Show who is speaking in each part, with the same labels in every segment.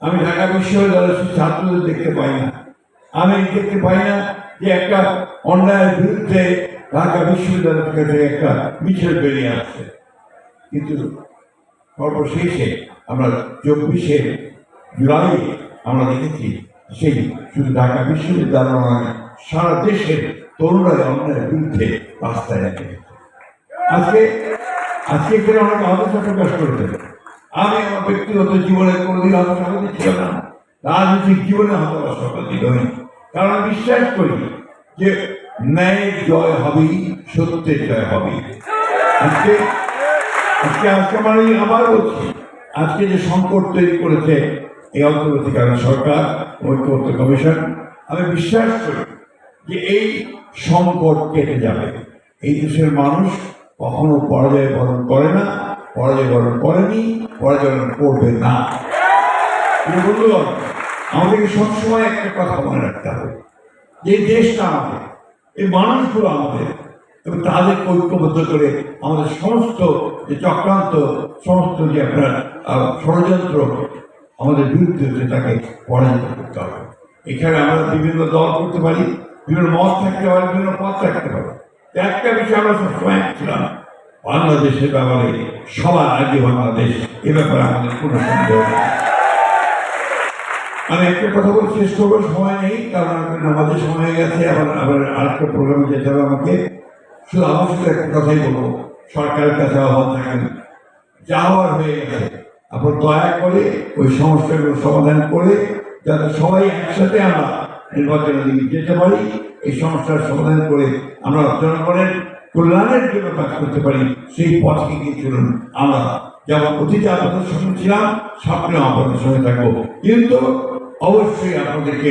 Speaker 1: আমি ঢাকা বিশ্ববিদ্যালয়ের ছাত্রদের দেখতে পাই না। আমি দেখতে পাই না যে একটা অন্যায়ের বিরুদ্ধে ঢাকা বিশ্ববিদ্যালয় থেকে একটা মিছিল বেরিয়ে আসছে। কিন্তু সর্বশেষে আমরা চব্বিশে জুলাই আমরা দেখেছি সেই শুধু ঢাকা বিশ্ববিদ্যালয় নয়, সারা দেশের তরুণরা অন্যায়ের বিরুদ্ধে রাস্তায় আজকে আজকে এখানে অনেক হতাশা প্রকাশ করেছেন আমি আমার ব্যক্তিগত জীবনে কোনোদিন হতাশাবাদী ছিল না। রাজনৈতিক জীবনে হতাশাবাদী নই কারণ আমি বিশ্বাস করি যে ন্যায়ের জয় হবেই, সত্যের জয় হবে আজকে আজকে আজকে মানে আবার বলছি, আজকে যে সংকট তৈরি করেছে এই অন্তর্বর্তীকালীন সরকার, ঐক্যবদ্ধ কমিশন, আমি বিশ্বাস করি যে এই সংকট কেটে যাবে। এই দেশের মানুষ কখনো পরাজয় বরণ করে না। পরাজয় বরণ করেনি পরাজয় বরণ করবে না। বন্ধুগণ, আমাদেরকে সবসময় একটা কথা মনে রাখতে হবে। যে দেশটা আমাদের এই মানুষগুলো আমাদের, এবং তাদের ঐক্যবদ্ধ করে আমাদের সমস্ত যে চক্রান্ত, সমস্ত যে আপনার ষড়যন্ত্র, আমাদের বিরুদ্ধে তাকে পরাজিত করতে হবে। এখানে আমরা বিভিন্ন দল করতে পারি, বিভিন্ন মত থাকতে পারি, বিভিন্ন পথ থাকতে পারি। একটা বিষয় আমরা সবসময় ছিলাম বাংলাদেশের ব্যাপারে সবার আগে বাংলাদেশ, এ ব্যাপারে আমাদের কোনো সন্দেহ নেই। আমি একটা কথা বলে শেষ করব, সময় নেই, কারণ নামাজের সময় হয়ে গেছে, আবার আবার আরেকটা প্রোগ্রামে যেতে হবে আমাকে। শুধু আমার শুধু একটা কথাই বলব, সরকারের কাছে আহ্বান থাকেন, যা হওয়ার হয়ে গেছে। আপনার দয়া করে ওই সমস্যাগুলো সমাধান করে, যাতে সবাই একসাথে আমরা নির্বাচনের দিকে যেতে পারি, এই সমস্যার সমাধান করে আমরা জনগণের কল্যাণের জন্য কাজ করতে পারি, সেই পথকে গিয়ে চলুন আমরা। যেমন অতীতে আপনাদের সঙ্গে ছিলাম সামনেও আপনাদের সঙ্গে থাকব। কিন্তু অবশ্যই আপনাদেরকে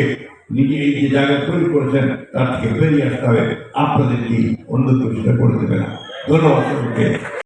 Speaker 1: নিজে এই যে জায়গা তৈরি করেছেন, তার থেকে বেরিয়ে আসতে হবে। আপনাদেরকে অন্য চেষ্টা করে দেবে না। ধন্যবাদ